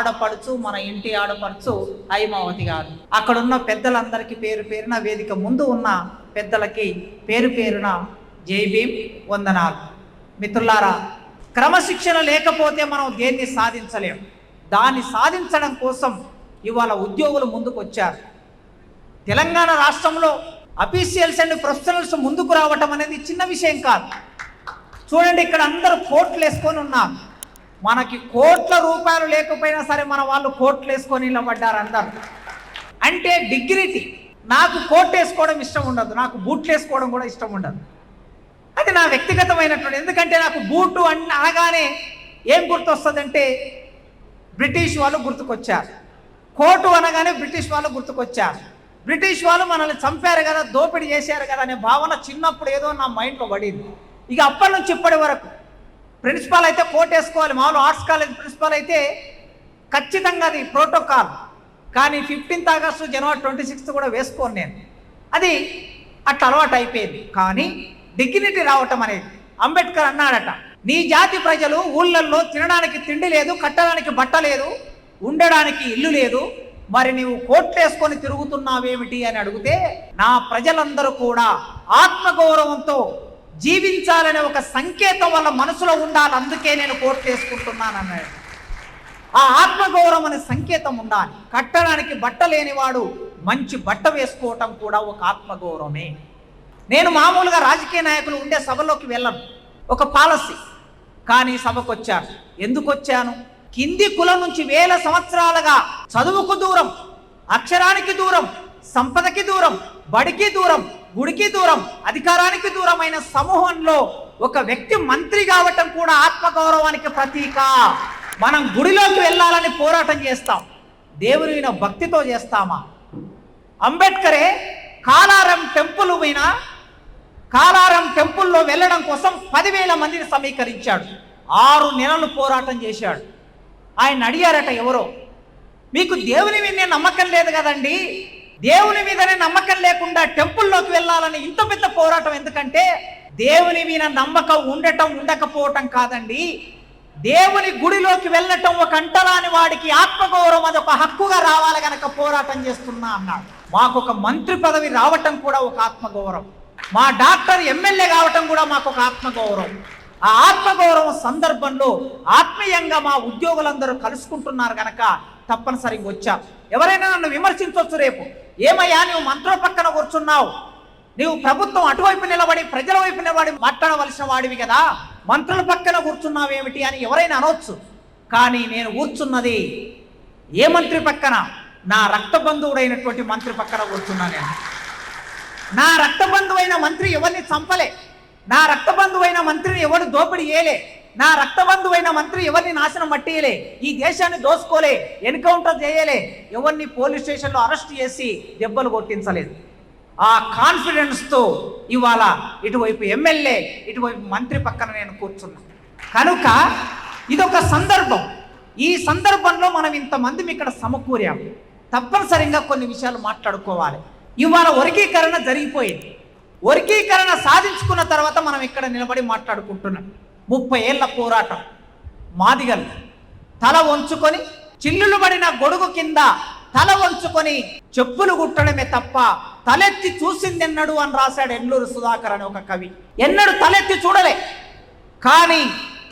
ఆడపడుచు మన ఇంటి ఆడపడుచు హైమావతి గారు. అక్కడున్న పెద్దలందరికీ పేరు పేరున వేదిక ముందు ఉన్న పెద్దలకి పేరు పేరున జై భీమ్ వందనాలు. మిత్రులారా క్రమశిక్షణ లేకపోతే మనం దేన్ని సాధించలేం. దాన్ని సాధించడం కోసం ఇవాళ ఉద్యోగులు ముందుకు వచ్చారు తెలంగాణ రాష్ట్రంలో అఫీషియల్స్ అండ్ ప్రొఫెషనల్స్ ముందుకు రావటం అనేది చిన్న విషయం కాదు. చూడండి ఇక్కడ అందరూ కోట్లు వేసుకొని ఉన్నారు. మనకి కోట్ల రూపాయలు లేకపోయినా సరే మన వాళ్ళు కోట్లు వేసుకొని నిలబడ్డారు అందరు. అంటే డిగ్నిటీ. నాకు కోట్ వేసుకోవడం ఇష్టం ఉండదు. నాకు బూట్లు వేసుకోవడం కూడా ఇష్టం ఉండదు. అది నా వ్యక్తిగతమైనటువంటి ఎందుకంటే నాకు బూటు అని అనగానే ఏం గుర్తొస్తుందంటే బ్రిటిష్ వాళ్ళు గుర్తుకొచ్చారు. కోటు అనగానే బ్రిటిష్ వాళ్ళు గుర్తుకొచ్చారు. బ్రిటిష్ వాళ్ళు మనల్ని చంపారు కదా దోపిడీ చేశారు కదా అనే భావన చిన్నప్పుడు ఏదో నా మైండ్లో పడింది. ఇక అప్పటి నుంచి ఇప్పటి వరకు ప్రిన్సిపాల్ అయితే కోట్ వేసుకోవాలి. మామూలు ఆర్ట్స్ కాలేజ్ ప్రిన్సిపాల్ అయితే ఖచ్చితంగా అది ప్రోటోకాల్. కానీ fifteenth August January twenty sixth కూడా వేసుకోను నేను. అది అట్లా అలవాటు అయిపోయింది. కానీ డిగ్నిటీ రావటం అనేది అంబేద్కర్ అన్నాడట నీ జాతి ప్రజలు ఊళ్ళల్లో తినడానికి తిండి లేదు కట్టడానికి బట్ట లేదు ఉండడానికి ఇల్లు లేదు. మరి నీవు కోట్లేసుకొని తిరుగుతున్నావేమిటి? అని అడిగితే నా ప్రజలందరూ కూడా ఆత్మగౌరవంతో జీవించాలనే ఒక సంకేతం వాళ్ళ మనసులో ఉండాలి. అందుకే నేను కోర్టు చేసుకుంటున్నాను అన్నాడు. ఆ ఆత్మగౌరవం అనే సంకేతం ఉండాలి. కట్టడానికి బట్ట లేనివాడు మంచి బట్ట వేసుకోవటం కూడా ఒక ఆత్మగౌరవమే. నేను మామూలుగా రాజకీయ నాయకులు ఉండే సభలోకి వెళ్ళను. ఒక పాలసీ. కానీ సభకు వచ్చాను ఎందుకు వచ్చాను కింది కులం నుంచి వేల సంవత్సరాలుగా చదువుకు దూరం అక్షరానికి దూరం సంపదకి దూరం బడికి దూరం గుడికి దూరం అధికారానికి దూరమైన సమూహంలో ఒక వ్యక్తి మంత్రి కావటం కూడా ఆత్మగౌరవానికి ప్రతీక. మనం గుడిలోకి వెళ్ళాలని పోరాటం చేస్తాం దేవుని మీద భక్తితో చేస్తామా? అంబేద్కరే కాలారం టెంపుల్ మీద కాలారం టెంపుల్లో వెళ్ళడం కోసం పదివేల మందిని సమీకరించాడు. ఆరు నెలలు పోరాటం చేశాడు. ఆయన అడిగారట ఎవరో మీకు దేవుని మీద నమ్మకం లేదు కదండి? దేవుని మీదనే నమ్మకం లేకుండా టెంపుల్లోకి వెళ్ళాలని ఇంత పెద్ద పోరాటం ఎందుకంటే దేవుని మీద నమ్మకం ఉండటం ఉండకపోవటం కాదండి. దేవుని గుడిలోకి వెళ్ళటం ఒక అంటరాని వాడికి ఆత్మగౌరవం అది ఒక హక్కుగా రావాలి గనక పోరాటం చేస్తున్నా అన్నాడు. మాకు ఒక మంత్రి పదవి రావటం కూడా ఒక ఆత్మగౌరవం. మా డాక్టర్ ఎమ్మెల్యే కావటం కూడా మాకు ఒక ఆత్మగౌరవం. ఆ ఆత్మగౌరవం సందర్భంలో ఆత్మీయంగా మా ఉద్యోగులందరూ కలుసుకుంటున్నారు కనుక తప్పనిసరిగా వచ్చారు. ఎవరైనా నన్ను విమర్శించవచ్చు రేపు. ఏమయ్యా నువ్వు మంత్రుల పక్కన కూర్చున్నావు? నీవు ప్రభుత్వం అటువైపు నిలబడి ప్రజల వైపు నిలబడి మాట్లాడవలసిన వాడివి కదా. మంత్రుల పక్కన కూర్చున్నావేమిటి అని ఎవరైనా అనొచ్చు. కానీ నేను కూర్చున్నది ఏ మంత్రి పక్కన? నా రక్త బంధువుడైనటువంటి మంత్రి పక్కన కూర్చున్నా నేను. నా రక్త బంధువైన మంత్రి ఎవరిని చంపలే? నా రక్త బంధువైన మంత్రిని ఎవడు దోపిడీ చేయలే? నా రక్తబంధువైన మంత్రి ఎవరిని నాశనం పట్టియలే? ఈ దేశాన్ని దోసుకోలే ఎన్కౌంటర్ చేయలే. ఎవరిని పోలీస్ స్టేషన్లో అరెస్ట్ చేసి దెబ్బలు కొట్టించలేదు. ఆ కాన్ఫిడెన్స్తో ఇవాళ ఇటువైపు ఎమ్మెల్యే ఇటువైపు మంత్రి పక్కన నేను కూర్చున్నా. కనుక ఇదొక సందర్భం. ఈ సందర్భంలో మనం ఇంతమంది ఇక్కడ సమకూరాము తప్పనిసరిగా కొన్ని విషయాలు మాట్లాడుకోవాలి. ఇవాళ వర్గీకరణ జరిగిపోయింది. వర్గీకరణ సాధించుకున్న తర్వాత మనం ఇక్కడ నిలబడి మాట్లాడుకుంటున్నాం. ముప్పై ఏళ్ళ పోరాటం. మాదిగలు. తల వంచుకొని చిల్లులు పడిన గొడుగు కింద తల వంచుకొని చెప్పులు కుట్టడమే తప్ప తలెత్తి చూసిందెన్నడు అని రాశాడు ఎన్నూరు సుధాకర్ అని ఒక కవి. ఎన్నడు తలెత్తి చూడలే. కానీ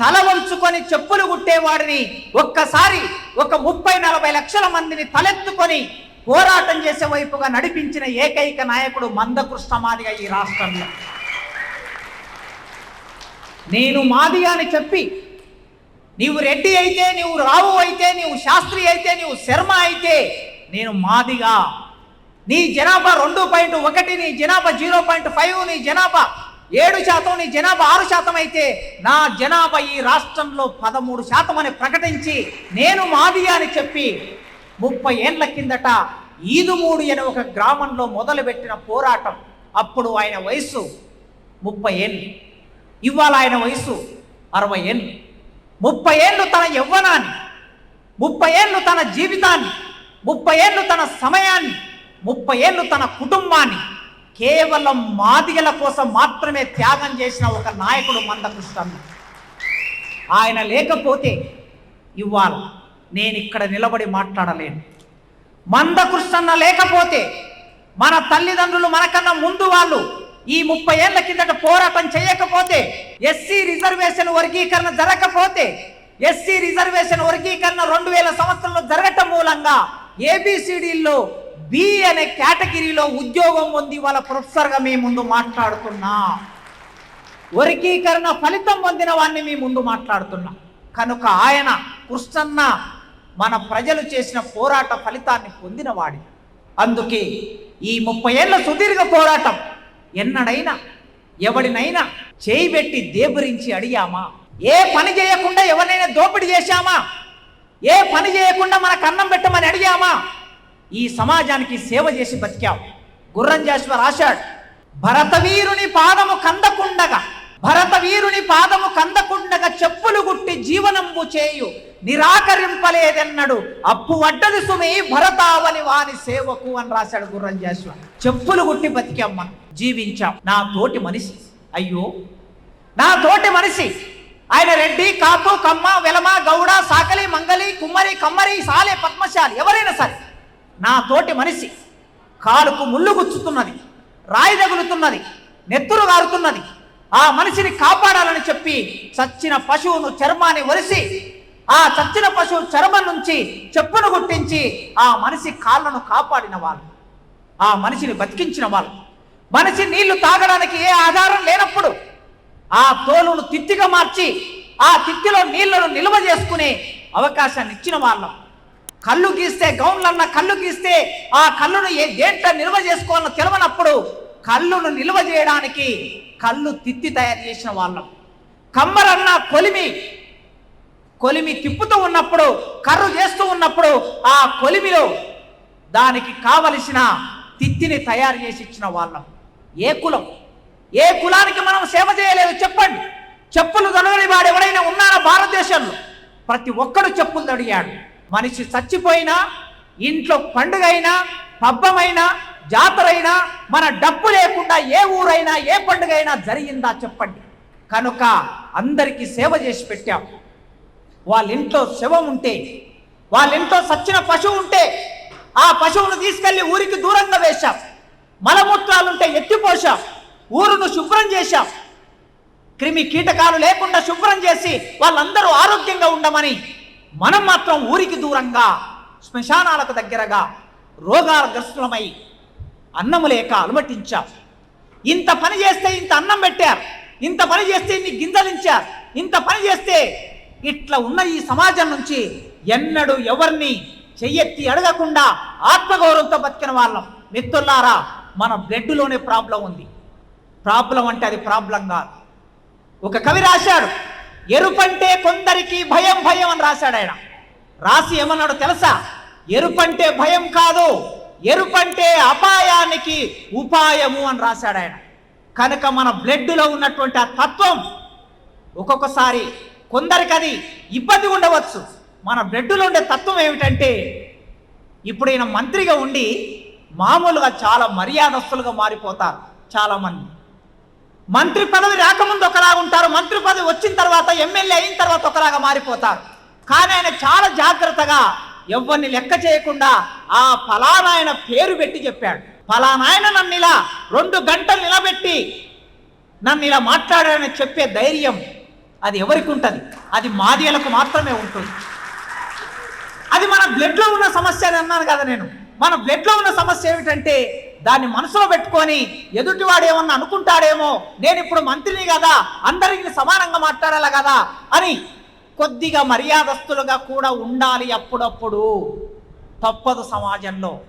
తల వంచుకొని చెప్పులు కుట్టేవాడిని ఒక్కసారి ఒక ముప్పై నలభై లక్షల మందిని తలెత్తుకొని పోరాటం చేసే వైపుగా నడిపించిన ఏకైక నాయకుడు మందకృష్ణ మాదిగ ఈ రాష్ట్రంలో. నేను మాది అని చెప్పి నీవు రెడ్డి అయితే నీవు రావు అయితే నీవు శాస్త్రి అయితే నీవు శర్మ అయితే నేను మాదిగా. నీ జనాభా రెండు పాయింట్ ఒకటి నీ జనాభా జీరో పాయింట్ ఫైవ్ నీ జనాభా ఏడు శాతం నీ జనాభా ఆరు శాతం అయితే నా జనాభా ఈ రాష్ట్రంలో పదమూడు శాతం అని ప్రకటించి నేను మాది అని చెప్పి ముప్పై ఏళ్ళ కిందట ఈదుమూడి అనే ఒక గ్రామంలో మొదలుపెట్టిన పోరాటం అప్పుడు ఆయన వయస్సు ముప్పై ఏళ్ళు. ఇవాళ ఆయన వయసు అరవై ఏళ్ళు. ముప్పై ఏళ్ళు తన యవ్వనాన్ని ముప్పై ఏళ్ళు తన జీవితాన్ని ముప్పై ఏళ్ళు తన సమయాన్ని ముప్పై ఏళ్ళు తన కుటుంబాన్ని కేవలం మాదిగల కోసం మాత్రమే త్యాగం చేసిన ఒక నాయకుడు మందకృష్ణ ఆయన లేకపోతే ఇవాళ నేను ఇక్కడ నిలబడి మాట్లాడలేను. మందకృష్ణన్న లేకపోతే మన తల్లిదండ్రులు మనకన్నా ముందు వాళ్ళు ఈ ముప్పై ఏళ్ళ కిందట పోరాటం చేయకపోతే ఎస్సీ రిజర్వేషన్ వర్గీకరణ జరగకపోతే ఎస్సీ రిజర్వేషన్ వర్గీకరణ రెండు వేల సంవత్సరంలో జరగటం మూలంగా ఏబిసిడిల్లో బి అనే కేటగిరీలో ఉద్యోగం పొంది వాళ్ళ ప్రొఫెసర్గా మీ ముందు మాట్లాడుతున్నా. వర్గీకరణ ఫలితం పొందిన వాడిని మీ ముందు మాట్లాడుతున్నా. కనుక ఆయన కృష్ణన్న మన ప్రజలు చేసిన పోరాట ఫలితాన్ని పొందినవాడి అందుకే ఈ ముప్పై ఏళ్ళ సుదీర్ఘ పోరాటం ఎన్నడైనా ఎవడినైనా చేయి పెట్టి దేబరించి అడిగామా? ఏ పని చేయకుండా ఎవరినైనా దోపిడీ చేశామా? ఏ పని చేయకుండా మనకు అన్నం పెట్టమని అడిగామా? ఈ సమాజానికి సేవ చేసి బతికావు. గుర్రం జాషువ రాశాడు. భరతవీరుని పాదము కందకుండగా భరతవీరుని పాదము కందకుండగా చెప్పులు గుట్టి జీవనంబు చేయు. నిరాకరింపలేదెన్నడు. అప్పు వడ్డది సుమి భరతావని వాని సేవకు అని రాశాడు గుర్రం జాషువ. చెప్పులు గుట్టి బతికాం మనం జీవించాం. నా తోటి మనిషి. అయ్యో. నా తోటి మనిషి. ఆయన రెడ్డి కాపు కమ్మ వెలమ గౌడ సాకలి మంగలి కుమ్మరి కమ్మరి సాలే పద్మశాలి ఎవరైనా సరే. నా తోటి మనిషి. కాలుకు ముళ్ళు గుచ్చుతున్నది. రాయి తగులుతున్నది. నెత్తురు గారుతున్నది. ఆ మనిషిని కాపాడాలని చెప్పి చచ్చిన పశువును చర్మాన్ని ఒలిసి ఆ చచ్చిన పశువు చర్మం నుంచి చెప్పును గుట్టించి ఆ మనిషి కాళ్ళను కాపాడిన వాళ్ళు. ఆ మనిషిని బతికించిన వాళ్ళు. మనిషి నీళ్ళు తాగడానికి ఏ ఆధారం లేనప్పుడు ఆ తోలును తిత్తిగా మార్చి ఆ తిత్తిలో నీళ్ళను నిల్వ చేసుకునే అవకాశాన్ని ఇచ్చిన వాళ్ళం. కళ్ళు గీస్తే గౌన్లన్న కళ్ళు గీస్తే ఆ కళ్ళును ఏ దేంట్లో నిల్వ చేసుకోవాలో తెలవనప్పుడు కళ్ళును నిల్వ చేయడానికి కళ్ళు తిత్తి తయారు చేసిన వాళ్ళం. కమ్మరన్న కొలిమి కొలిమి తిప్పుతూ ఉన్నప్పుడు కర్రు చేస్తూ ఉన్నప్పుడు ఆ కొలిమిలో దానికి కావలసిన తిత్తిని తయారు చేసి ఇచ్చిన వాళ్ళం. ఏ కులం? ఏ కులానికి మనం సేవ చేయలేదు? చెప్పండి. చెప్పులు తడవని వాడు ఎవరైనా ఉన్నారా భారతదేశంలో? ప్రతి ఒక్కడు చెప్పులు తడిగాడు. మనిషి చచ్చిపోయినా ఇంట్లో పండుగ అయినా పబ్బమైనా జాతరైనా మన డబ్బు లేకుండా ఏ ఊరైనా ఏ పండుగ అయినా జరిగిందా చెప్పండి. కనుక అందరికీ సేవ చేసి పెట్టాం. వాళ్ళ ఇంట్లో శవం ఉంటే వాళ్ళ ఇంట్లో సచ్చిన పశువు ఉంటే ఆ పశువును తీసుకెళ్ళి ఊరికి దూరంగా వేశాం. మలమూత్రాలుంటే ఎత్తిపోశాం. ఊరును శుభ్రం చేశాం. క్రిమి కీటకాలు లేకుండా శుభ్రం చేసి వాళ్ళందరూ ఆరోగ్యంగా ఉండమని మనం మాత్రం ఊరికి దూరంగా శ్మశానాలకు దగ్గరగా రోగాల గ్రస్తులమై అన్నము లేక అలమటించాం. ఇంత పని చేస్తే ఇంత అన్నం పెట్టారు. ఇంత పని చేస్తే ఇన్ని గింజలించారు. ఇంత పని చేస్తే ఇట్లా ఉన్న ఈ సమాజం నుంచి ఎన్నడూ ఎవరిని చెయ్యెత్తి అడగకుండా ఆత్మగౌరవంతో బతికిన వాళ్ళం. మిత్రులారా మన బ్లడ్లోనే ప్రాబ్లం ఉంది. ప్రాబ్లం అంటే అది ప్రాబ్లం కాదు. ఒక కవి రాశాడు ఎరుపంటే కొందరికి భయం భయం అని రాశాడు ఆయన. రాసి ఏమన్నాడు తెలుసా? ఎరుపంటే భయం కాదు ఎరుపంటే అపాయానికి ఉపాయము అని రాశాడు ఆయన. కనుక మన బ్లడ్లో ఉన్నటువంటి ఆ తత్వం ఒక్కొక్కసారి కొందరికి అది ఇబ్బంది ఉండవచ్చు. మన బ్లడ్లో ఉండే తత్వం ఏమిటంటే ఇప్పుడు ఈయన మంత్రిగా ఉండి మామూలుగా చాలా మర్యాదస్తులుగా మారిపోతారు చాలామంది. మంత్రి పదవి రాకముందు ఒకలాగా ఉంటారు మంత్రి పదవి వచ్చిన తర్వాత ఎమ్మెల్యే అయిన తర్వాత ఒకలాగా మారిపోతారు. కానీ ఆయన చాలా జాగ్రత్తగా ఎవరిని లెక్క చేయకుండా ఆ ఫలానాయన పేరు పెట్టి చెప్పాడు. ఫలానాయన నన్ను ఇలా రెండు గంటలు నిలబెట్టి నన్ను ఇలా మాట్లాడాడని చెప్పే ధైర్యం అది ఎవరికి ఉంటుంది? అది మాదియలకు మాత్రమే ఉంటుంది. అది మన బ్లడ్లో ఉన్న సమస్య అని అన్నాను కదా నేను. మన బ్లడ్లో ఉన్న సమస్య ఏమిటంటే దాన్ని మనసులో పెట్టుకొని ఎదుటివాడు ఏమన్నా అనుకుంటాడేమో నేను ఇప్పుడు మంత్రిని కదా అందరికీ సమానంగా మాట్లాడాలి కదా అని కొద్దిగా మర్యాదస్తులుగా కూడా ఉండాలి అప్పుడప్పుడు. తప్పదు సమాజంలో.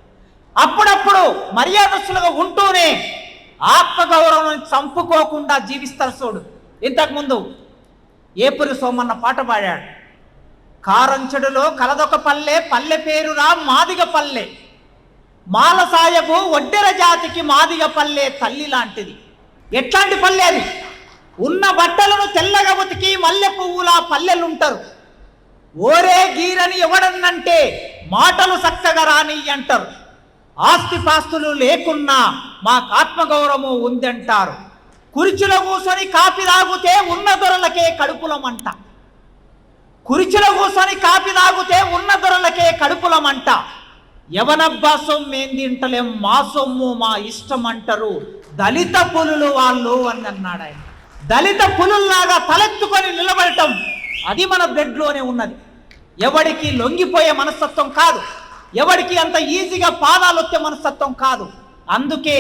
అప్పుడప్పుడు మర్యాదస్తులుగా ఉంటూనే ఆత్మగౌరవం చంపుకోకుండా జీవిస్తారు చూడు. ఇంతకుముందు ఏపురి సోమన్న పాట పాడాడు. కారంచెడులో కలదొక పల్లె పల్లె పేరురా మాదిగ పల్లె. మాలసాయకు ఒడ్డెర జాతికి మాదిగ పల్లె తల్లి లాంటిది. ఎట్లాంటి పల్లె అది? ఉన్న బట్టలను తెల్లగా ఉతికి మల్లె పువ్వులా పల్లెలుంటారు. ఓరే గీరని ఎవడన్నంటే మాటలు చక్కగా రాని అంటారు ఆస్తిపాస్తులు లేకున్నా మాకు ఆత్మగౌరవం ఉందంటారు. కుర్చీలో కూర్చొని కాపీ తాగితే ఉన్న దొరలకే కడుపులమంట. కురిచుల కూర్చొని కాపీ తాగితే ఉన్న ధరలకే కడుపులమంట. యవనబ్బా ఎవనబ్బా తింటలేం మా సొమ్ము మా ఇష్టం అంటారు దళిత పులులు వాళ్ళు అని అన్నాడు ఆయన. దళిత పులుల్లాగా తలెత్తుకొని నిలబడటం అది మన బ్లడ్లోనే ఉన్నది. ఎవడికి లొంగిపోయే మనస్తత్వం కాదు. ఎవడికి అంత ఈజీగా పాదాలు వచ్చే మనస్తత్వం కాదు. అందుకే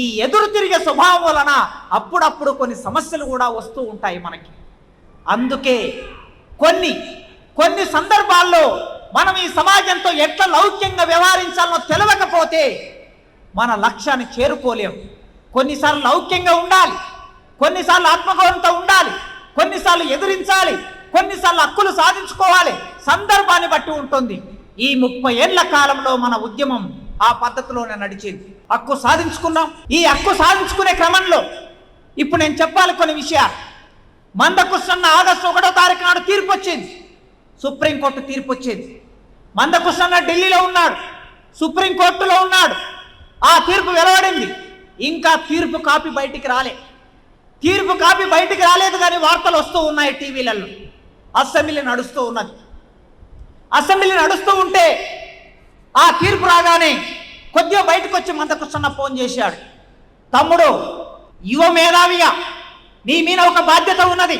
ఈ ఎదురు తిరిగే స్వభావం వలన అప్పుడప్పుడు కొన్ని సమస్యలు కూడా వస్తూ ఉంటాయి మనకి. అందుకే కొన్ని కొన్ని సందర్భాల్లో మనం ఈ సమాజంతో ఎట్లా లౌక్యంగా వ్యవహరించాలనో తెలియకపోతే మన లక్ష్యాన్ని చేరుకోలేము కొన్నిసార్లు లౌక్యంగా ఉండాలి కొన్నిసార్లు ఆత్మగౌరవంతో ఉండాలి కొన్నిసార్లు ఎదిరించాలి కొన్నిసార్లు హక్కులు సాధించుకోవాలి సందర్భాన్ని బట్టి ఉంటుంది. ఈ ముప్పై ఏళ్ళ కాలంలో మన ఉద్యమం ఆ పద్ధతిలోనే నడిచింది. హక్కు సాధించుకున్నాం. ఈ హక్కు సాధించుకునే క్రమంలో ఇప్పుడు నేను చెప్పాలి కొన్ని విషయాలు. మందకృష్ణ ఆగస్టు ఒకటో తారీఖు నాడు తీర్పు వచ్చింది. సుప్రీంకోర్టు తీర్పు వచ్చింది. మందకృష్ణ ఢిల్లీలో ఉన్నాడు. సుప్రీంకోర్టులో ఉన్నాడు. ఆ తీర్పు వెలువడింది. ఇంకా తీర్పు కాపీ బయటికి రాలే. తీర్పు కాపీ బయటికి రాలేదు కానీ వార్తలు వస్తూ ఉన్నాయి టీవీలలో. అసెంబ్లీ నడుస్తూ ఉన్నది. అసెంబ్లీ నడుస్తూ ఉంటే ఆ తీర్పు రాగానే కొద్దిగా బయటకు వచ్చి మందకృష్ణ ఫోన్ చేశాడు. తమ్ముడు యువ మేధావిగా నీ మీద ఒక బాధ్యత ఉన్నది.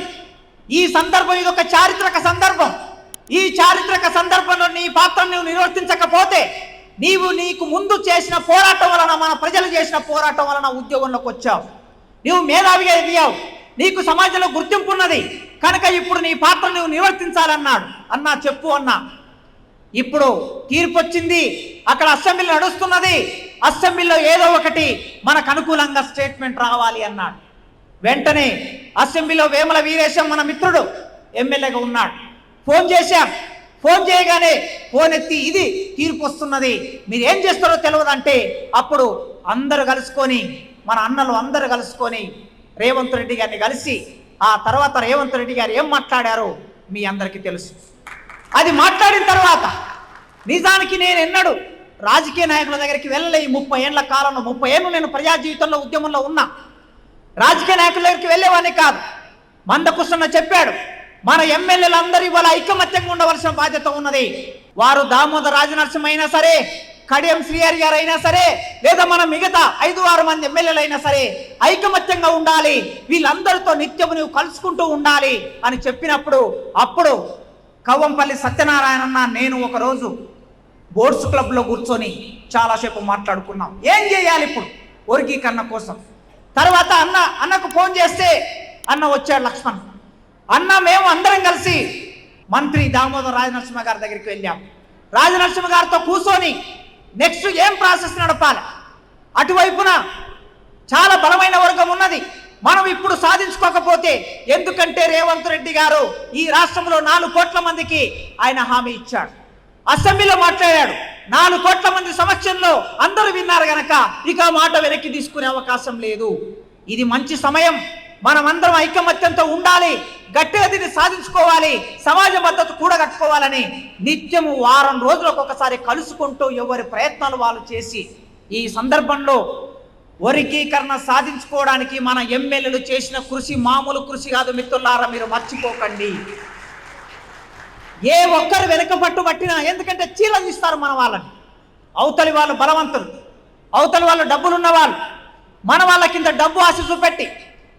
ఈ సందర్భం ఇది ఒక చారిత్రక సందర్భం. ఈ చారిత్రక సందర్భంలో నీ పాత్ర నువ్వు నిర్వర్తించకపోతే నీవు నీకు ముందు చేసిన పోరాటం వలన మన ప్రజలు చేసిన పోరాటం వలన ఉద్యోగంలోకి వచ్చావు. నీవు మేధావిగా ఎదిగావు. నీకు సమాజంలో గుర్తింపు ఉన్నది. కనుక ఇప్పుడు నీ పాత్ర నువ్వు నిర్వర్తించాలన్నాడు. అన్నా చెప్పు అన్నా. ఇప్పుడు తీర్పు వచ్చింది. అక్కడ అసెంబ్లీ నడుస్తున్నది. అసెంబ్లీలో ఏదో ఒకటి మనకు అనుకూలంగా స్టేట్మెంట్ రావాలి అన్నాడు. వెంటనే అసెంబ్లీలో వేమల వీరేశం మన మిత్రుడు ఎమ్మెల్యేగా ఉన్నాడు. ఫోన్ చేశాం. ఫోన్ చేయగానే ఫోన్ ఎత్తి ఇది తీర్పు వస్తున్నది. మీరు ఏం చేస్తారో తెలియదంటే అప్పుడు అందరూ కలుసుకొని మన అన్నలు అందరూ కలుసుకొని రేవంత్ రెడ్డి గారిని కలిసి ఆ తర్వాత రేవంత్ రెడ్డి గారు ఏం మాట్లాడారో మీ అందరికీ తెలుసు. అది మాట్లాడిన తర్వాత నిజానికి నేను ఎన్నడు రాజకీయ నాయకుల దగ్గరికి వెళ్ళలే ఈ ముప్పై ఏళ్ళ కాలంలో. ముప్పై ఏళ్ళు నేను ప్రజా జీవితంలో ఉద్యమంలో ఉన్నా. రాజకీయ నాయకుల దగ్గరికి వెళ్ళేవాడిని కాదు. మందకృష్ణ చెప్పాడు మన ఎమ్మెల్యేలందరూ ఇవాళ ఐకమత్యంగా ఉండవలసిన బాధ్యత ఉన్నది. వారు దామోదర రాజనరసింహ అయినా సరే కడియం శ్రీహరి గారు అయినా సరే లేదా మన మిగతా ఐదు ఆరు మంది ఎమ్మెల్యేలు అయినా సరే ఐకమత్యంగా ఉండాలి. వీళ్ళందరితో నిత్యము నువ్వు కలుసుకుంటూ ఉండాలి అని చెప్పినప్పుడు అప్పుడు కవ్వంపల్లి సత్యనారాయణ నేను ఒకరోజు బోర్డ్స్ క్లబ్లో కూర్చొని చాలాసేపు మాట్లాడుకున్నాం. ఏం చేయాలి ఇప్పుడు? వర్గీకరణ కోసం. తర్వాత అన్న అన్నకు ఫోన్ చేస్తే అన్న వచ్చాడు లక్ష్మణ్. అన్న మేము అందరం కలిసి మంత్రి దామోదర్ రాజనరసింహ గారి దగ్గరికి వెళ్ళాం. రాజనరసింహ గారితో కూర్చొని నెక్స్ట్ ఏం ప్రాసెస్ నడపాలి? అటువైపున చాలా బలమైన వర్గం ఉన్నది. మనం ఇప్పుడు సాధించుకోకపోతే ఎందుకంటే రేవంత్ రెడ్డి గారు ఈ రాష్ట్రంలో నాలుగు కోట్ల మందికి ఆయన హామీ ఇచ్చాడు. అసెంబ్లీలో మాట్లాడాడు. నాలుగు కోట్ల మంది సమక్షంలో అందరూ విన్నారు గనక ఇక మాట వెనక్కి తీసుకునే అవకాశం లేదు. ఇది మంచి సమయం. మనమందరం ఐకమత్యంతో ఉండాలి. గట్టిగా దీన్ని సాధించుకోవాలి. సమాజ మద్దతు కూడా కట్టుకోవాలని నిత్యము వారం రోజులకు ఒకసారి కలుసుకుంటూ ఎవరి ప్రయత్నాలు వాళ్ళు చేసి ఈ సందర్భంలో వర్గీకరణ సాధించుకోవడానికి మన ఎమ్మెల్యేలు చేసిన కృషి మామూలు కృషి కాదు మిత్రులారా మీరు మర్చిపోకండి. ఏ ఒక్కరు వెనక పట్టు పట్టినా ఎందుకంటే చీల తీస్తారు మన వాళ్ళని. అవతలి వాళ్ళు బలవంతులు. అవతలి వాళ్ళు డబ్బులున్న వాళ్ళు మన వాళ్ళ కింద డబ్బు ఆశ చూపెట్టి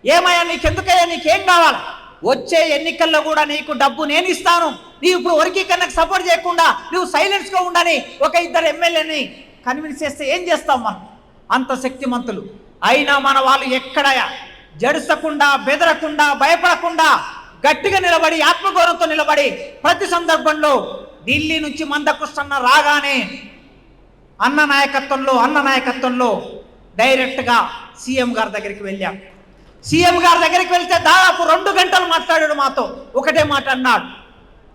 ఏమయ్యా నీకెందుకయ్యా నీకేం కావాలి? వచ్చే ఎన్నికల్లో కూడా నీకు డబ్బు నేను ఇస్తాను. నీవు ఇప్పుడు వర్గీకరణకు సపోర్ట్ చేయకుండా నువ్వు సైలెన్స్గా ఉండని ఒక ఇద్దరు ఎమ్మెల్యేని కన్విన్స్ చేస్తే ఏం చేస్తాం మనం? అంత శక్తిమంతులు. అయినా మన వాళ్ళు ఎక్కడయా జడుసకుండా బెదరకుండా భయపడకుండా గట్టిగా నిలబడి ఆత్మగౌరవంతో నిలబడి ప్రతి సందర్భంలో ఢిల్లీ నుంచి మందకృష్ణ రాగానే అన్న నాయకత్వంలో అన్న నాయకత్వంలో డైరెక్ట్గా సీఎం గారి దగ్గరికి వెళ్ళాం. సీఎం గారి దగ్గరికి వెళ్తే దాదాపు రెండు గంటలు మాట్లాడాడు మాతో. ఒకటే మాట అన్నాడు.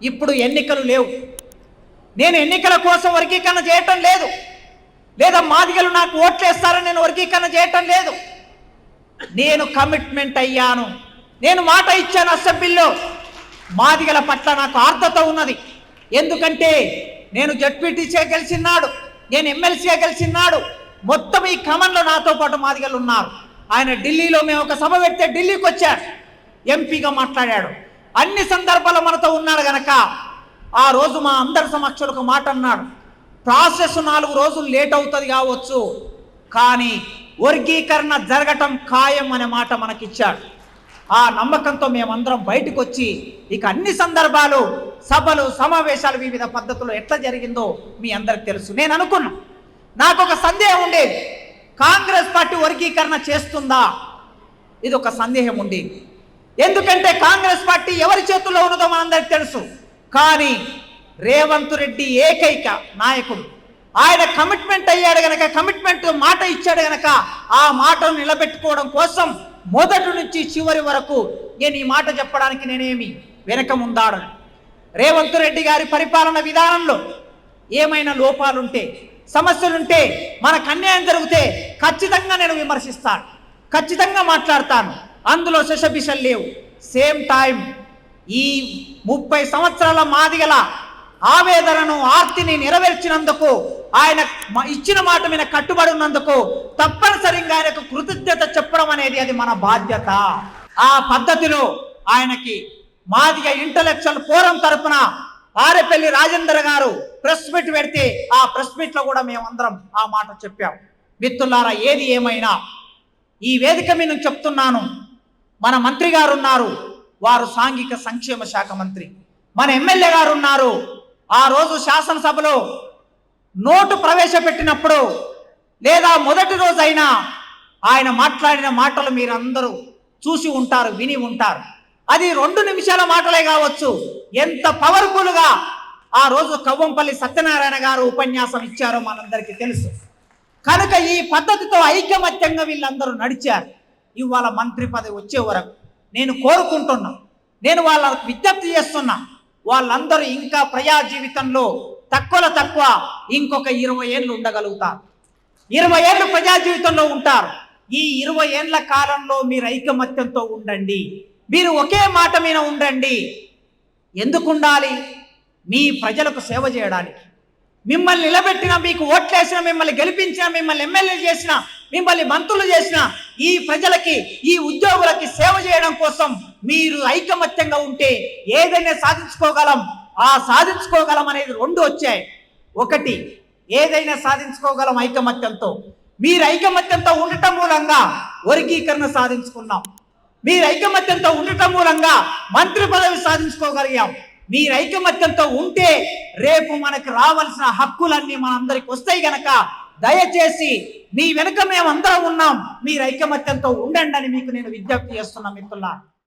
ఇప్పుడు ఎన్నికలు లేవు. నేను ఎన్నికల కోసం వర్గీకరణ చేయటం లేదు. లేదా మాదిగలు నాకు ఓట్లేస్తారని నేను వర్గీకరణ చేయటం లేదు. నేను కమిట్మెంట్ అయ్యాను. నేను మాట ఇచ్చాను అసెంబ్లీలో. మాదిగల పట్ల నాకు ఆర్ధత ఉన్నది. ఎందుకంటే నేను జడ్పీటీసీగా గెలిచినాడు నేను ఎమ్మెల్సీగా గెలిచినాడు మొత్తం ఈ క్రమంలో నాతో పాటు మాదిగలు ఉన్నారు. ఆయన ఢిల్లీలో మేము ఒక సభ పెడితే ఢిల్లీకి వచ్చాడు ఎంపీగా మాట్లాడాడు. అన్ని సందర్భాల్లో మనతో ఉన్నాడు గనక ఆ రోజు మా అందరి సమక్షంలో ఒక మాట అన్నాడు. ప్రాసెస్ నాలుగు రోజులు లేట్ అవుతుంది కావచ్చు కానీ వర్గీకరణ జరగటం ఖాయం అనే మాట మనకిచ్చాడు. ఆ నమ్మకంతో మేమందరం బయటకు వచ్చి ఇక అన్ని సందర్భాలు సభలు సమావేశాలు వివిధ పద్ధతులు ఎట్లా జరిగిందో మీ అందరికి తెలుసు. నేను అనుకున్నా. నాకు ఒక సందేహం ఉండేది. కాంగ్రెస్ పార్టీ వర్గీకరణ చేస్తుందా? ఇది ఒక సందేహం ఉండేది. ఎందుకంటే కాంగ్రెస్ పార్టీ ఎవరి చేతుల్లో ఉన్నదో మనందరికి తెలుసు. కానీ రేవంత్ రెడ్డి ఏకైక నాయకుడు. ఆయన కమిట్మెంట్ అయ్యాడు గనక కమిట్మెంట్ మాట ఇచ్చాడు గనక ఆ మాటను నిలబెట్టుకోవడం కోసం మొదటి నుంచి చివరి వరకు నేను ఈ మాట చెప్పడానికి నేనేమి వెనక ముందాడను. రేవంత్ రెడ్డి గారి పరిపాలన విధానంలో ఏమైనా లోపాలుంటే సమస్యలుంటే మనకు అన్యాయం జరిగితే ఖచ్చితంగా నేను విమర్శిస్తాను ఖచ్చితంగా మాట్లాడతాను. అందులో శశబిషలు లేవు. సేమ్ టైం ఈ ముప్పై సంవత్సరాల మాదిగల ఆవేదనను ఆర్తిని నెరవేర్చినందుకు ఆయన ఇచ్చిన మాట మీద కట్టుబడి ఉన్నందుకు తప్పనిసరిగా ఆయనకు కృతజ్ఞత చెప్పడం అనేది అది మన బాధ్యత. ఆ పద్ధతిలో ఆయనకి మాదిగ ఇంటలెక్చువల్ ఫోరం తరఫున ఆరెపల్లి రాజేందర్ గారు ప్రెస్ మీట్ పెడితే ఆ ప్రెస్ మీట్లో కూడా మేమందరం ఆ మాట చెప్పాం. మిత్రులారా ఏది ఏమైనా ఈ వేదిక మీద చెప్తున్నాను. మన మంత్రి గారు ఉన్నారు. వారు సాంఘిక సంక్షేమ శాఖ మంత్రి. మన ఎమ్మెల్యే గారు ఉన్నారు. ఆ రోజు శాసనసభలో నోటు ప్రవేశపెట్టినప్పుడు లేదా మొదటి రోజైనా ఆయన మాట్లాడిన మాటలు మీరందరూ చూసి ఉంటారు విని ఉంటారు. అది రెండు నిమిషాల మాటలే కావచ్చు. ఎంత పవర్ఫుల్గా ఆ రోజు కవ్వంపల్లి సత్యనారాయణ గారు ఉపన్యాసం ఇచ్చారో మనందరికీ తెలుసు. కనుక ఈ పద్ధతితో ఐకమత్యంగా వీళ్ళందరూ నడిచారు. ఇవాళ మంత్రి పదవి వచ్చే వరకు నేను కోరుకుంటున్నా. నేను వాళ్ళ విజ్ఞప్తి చేస్తున్నా. వాళ్ళందరూ ఇంకా ప్రజా జీవితంలో తక్కువలో తక్కువ ఇంకొక ఇరవై ఏళ్ళు ఉండగలుగుతారు. ఇరవై ఏళ్ళు ప్రజా జీవితంలో ఉంటారు. ఈ ఇరవై ఏళ్ళ కాలంలో మీరు ఐకమత్యంతో ఉండండి. మీరు ఒకే మాట మీద ఉండండి. ఎందుకు ఉండాలి? మీ ప్రజలకు సేవ చేయడానికి. మిమ్మల్ని నిలబెట్టిన మీకు ఓట్లేసిన మిమ్మల్ని గెలిపించిన మిమ్మల్ని ఎమ్మెల్యే చేసిన మిమ్మల్ని మంత్రులు చేసిన ఈ ప్రజలకి ఈ ఉద్యోగులకి సేవ చేయడం కోసం మీరు ఐకమత్యంగా ఉంటే ఏదైనా సాధించుకోగలం. ఆ సాధించుకోగలం అనేది రెండు వచ్చాయి. ఒకటి ఏదైనా సాధించుకోగలం ఐకమత్యంతో. మీరు ఐకమత్యంతో ఉండటం మూలంగా వర్గీకరణ సాధించుకున్నాం. మీరు ఐకమత్యంతో ఉండటం మూలంగా మంత్రి పదవి సాధించుకోగలిగాం. మీరు ఐకమత్యంతో ఉంటే రేపు మనకు రావాల్సిన హక్కులన్నీ మనందరికి వస్తాయి గనక దయచేసి మీ వెనుక మేమందరం ఉన్నాం. మీరు ఐకమత్యంతో ఉండండి అని మీకు నేను విజ్ఞప్తి చేస్తున్నా మిత్రుల్లా